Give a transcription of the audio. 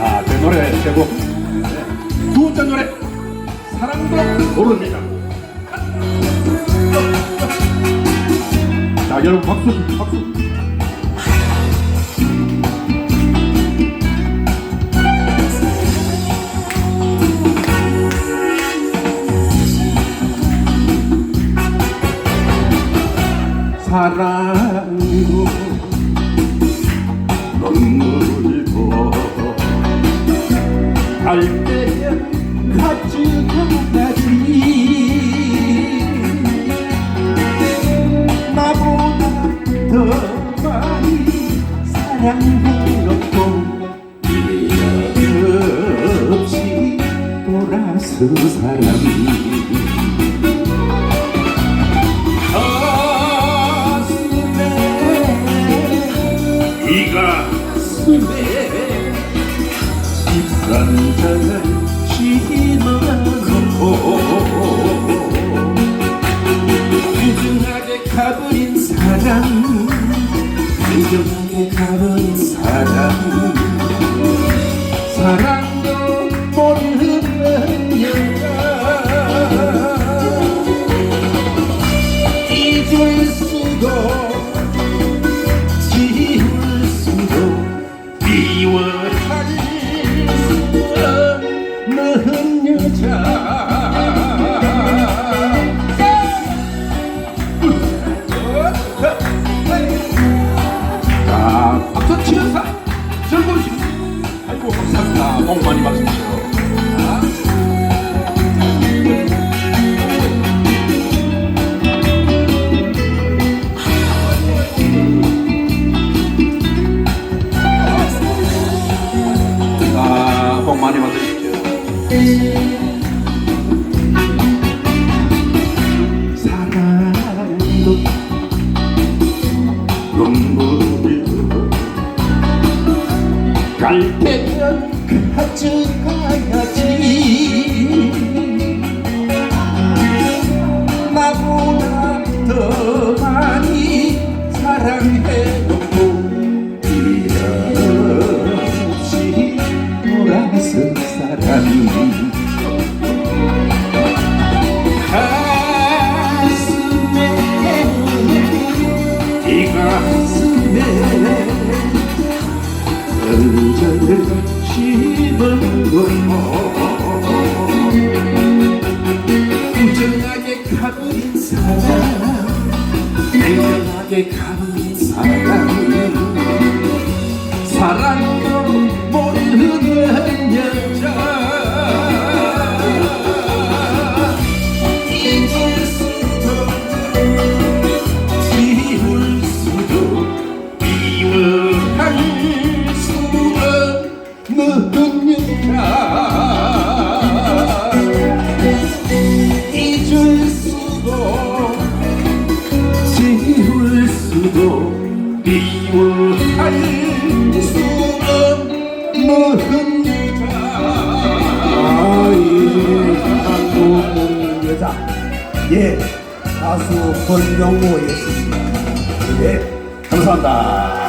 아, 제 노래 제곡. 두 번째 노래 사랑도 모릅니다. 자, 여러분 박수, 박수. 사랑도 갈 때면 가져가지 나보다 더 많이 사랑해놓고 미련 없이 돌아서 사람이 사람 무증하게 가버린 사람 사랑도 모르는 여자. 잊을 수도 지울 수도 미워할 수 없는 여자 자 감사합니다 복 많이 받으십시오 자, 복 많이 받으십시오. 사랑도 눈물도 갈 때면 가져가야 우정하게 냉정하게 가버린 사람. 사랑도 모르는 여자 잊을 수도 지울 수도 미워할 수 없는 여자 아이 한국 먹는 여자. 예 가수 권영호였습니다. 예 감사합니다